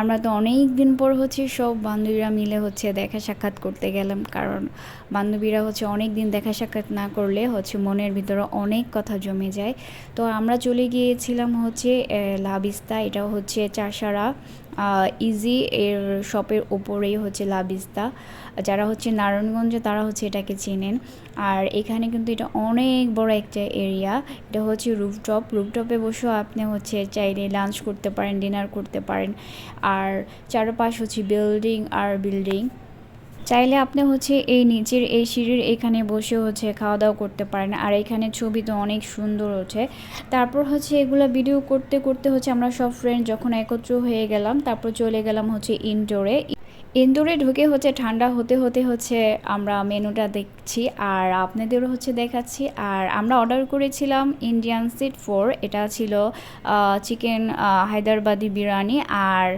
আমরা তো অনেক দিন পর হচ্ছে সব বান্ধবীরা মিলে হচ্ছে দেখা সাক্ষাৎ করতে গেলাম। কারণ বান্ধবীরা হচ্ছে অনেক দিন দেখা সাক্ষাৎ না করলে হচ্ছে মনের ভিতরে অনেক কথা জমে যায়। তো আমরা চলে গিয়েছিলাম হচ্ছে লাবিস্তা এটা হচ্ছে চাষারা ইজি এর শপের ওপরেই হচ্ছে লাবিস্তা যারা হচ্ছে নারায়ণগঞ্জে তারা হচ্ছে এটাকে চেনেন। আর এখানে কিন্তু এটা অনেক বড় একটা এরিয়া। এটা হচ্ছে রুফটপ। রুফটপে বসেও আপনি হচ্ছে চাইলে লাঞ্চ করতে পারেন, ডিনার করতে পারেন। আর চারপাশ হচ্ছে বিল্ডিং আর বিল্ডিং চাইলে আপনি হচ্ছে এই নিচের, এই সিঁড়ির এখানে বসে হচ্ছে খাওয়া দাওয়া করতে পারেন। আর এখানে ছবি তো অনেক সুন্দর ওঠে তারপর হচ্ছে এগুলো ভিডিও করতে করতে হচ্ছে আমরা সব ফ্রেন্ড যখন একত্র হয়ে গেলাম, তারপর চলে গেলাম হচ্ছে ইনডোরে ইনডোরে ঢুকে হচ্ছে ঠান্ডা হতে হতে হচ্ছে আমরা মেনুটা দেখছি আর আপনাদেরও হচ্ছে দেখাচ্ছি। আর আমরা অর্ডার করেছিলাম ইন্ডিয়ান সিট ফোর এটা ছিল চিকেন হায়দ্রাবাদি বিরিয়ানি আর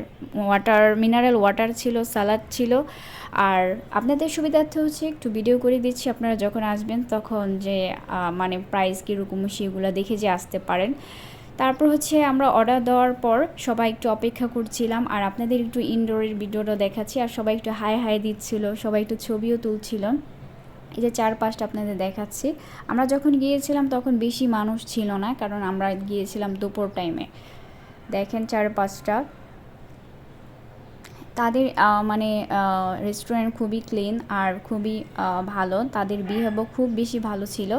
ওয়াটার মিনারেল ওয়াটার ছিল সালাদ ছিল। আর আপনাদের সুবিধার্থে হচ্ছে একটু ভিডিও করে দিচ্ছি, আপনারা যখন আসবেন তখন যে মানে প্রাইস কীরকম, সেগুলো দেখে যে আসতে পারেন। তারপর হচ্ছে আমরা অর্ডার দেওয়ার পর সবাই একটু অপেক্ষা করছিলাম, আর আপনাদের একটু ইনডোরের ভিডিওটা দেখাচ্ছি, আর সবাই একটু হাই হাই দিচ্ছিল, সবাই একটু ছবিও তুলছিল। এই যে চারপাশটা আপনাদের দেখাচ্ছি। আমরা যখন গিয়েছিলাম তখন বেশি মানুষ ছিল না, কারণ আমরা গিয়েছিলাম দুপুর টাইমে দেখেন চারপাশটা। তাদের মানে রেস্টুরেন্ট খুবই ক্লিন আর খুবই ভালো। তাদের বিহেভও খুব বেশি ভালো ছিল।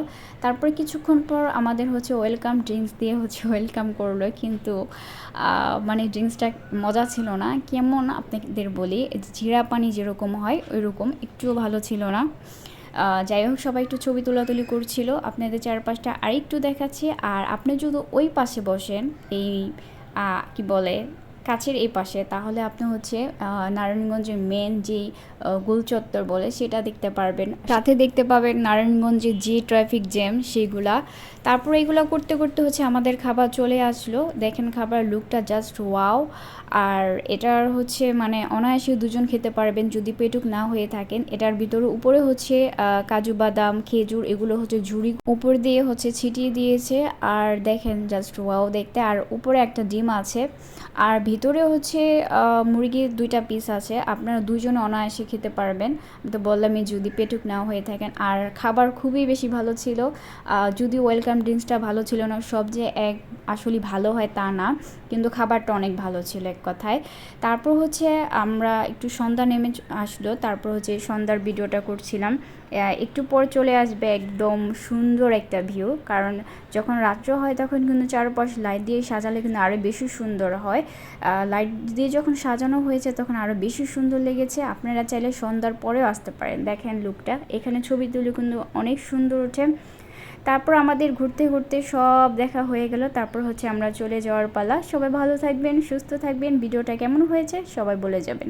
তারপর কিছুক্ষণ পর আমাদের হচ্ছে ওয়েলকাম ড্রিঙ্কস দিয়ে হচ্ছে ওয়েলকাম করল। কিন্তু মানে ড্রিঙ্কসটা মজা ছিল না। কেমন আপনাদের বলি, জিরা পানি যেরকম হয় ওই রকম একটুও ভালো ছিল না। যাই হোক, সবাই একটু ছবি তোলাতুলি করছিল। আপনাদের চারপাশটা আরেকটু দেখাচ্ছি। আর আপনি যদি ওই পাশে বসেন, এই কি বলে কাছের এই পাশে, তাহলে আপনি হচ্ছে নারায়ণগঞ্জের মেন যে গোলচত্বর বলে সেটা দেখতে পারবেন। সাথে দেখতে পাবেন নারায়ণগঞ্জের যে ট্রাফিক জ্যাম সেগুলা। তারপর এগুলো করতে করতে হচ্ছে আমাদের খাবার চলে আসলো। দেখেন খাবার লুকটা জাস্ট ওয়াও আর এটার হচ্ছে মানে অনায়াসে দুজন খেতে পারবেন যদি পেটুক না হয়ে থাকেন। এটার ভিতরে উপরে হচ্ছে কাজু বাদাম, খেজুর, এগুলো হচ্ছে ঝুড়ি। উপর দিয়ে হচ্ছে ছিটিয়ে দিয়েছে। আর দেখেন জাস্ট ওয়াও দেখতে। আর উপরে একটা ডিম আছে। আর ভিতরে হচ্ছে মুরগির দুইটা পিস আছে। আপনারা দুজনে অনায়াসে খেতে পারবেন। আমি তো বললামই যদি পেটুক না হয়ে থাকেন। আর খাবার খুবই বেশি ভালো ছিল। যদি ওয়েলকাম ড্রিঙ্কসটা ভালো ছিল না, সব যে এক আসলে ভালো হয় তা না। কিন্তু খাবারটা অনেক ভালো ছিল এক কথায়। তারপর হচ্ছে আমরা একটু সন্ধ্যা নেমে আসলো। তারপর হচ্ছে সন্ধ্যার ভিডিওটা করছিলাম। একটু পর চলে আসবে একদম সুন্দর একটা ভিউ কারণ যখন রাত্র হয়, তখন কিন্তু চারপাশ লাইট দিয়ে সাজালে কিন্তু আরও বেশি সুন্দর হয়। লাইট দিয়ে যখন সাজানো হয়েছে তখন আরও বেশি সুন্দর লেগেছে। আপনারা চাইলে সন্ধ্যার পরেও আসতে পারেন। দেখেন লুকটা এখানে ছবি তুলে কিন্তু অনেক সুন্দর ওঠে তারপর আমাদের ঘুরতে ঘুরতে সব দেখা হয়ে গেল। তারপর হচ্ছে আমরা চলে যাওয়ার পালা। সবাই ভালো থাকবেন, সুস্থ থাকবেন। ভিডিওটা কেমন হয়েছে সবাই বলে যাবেন।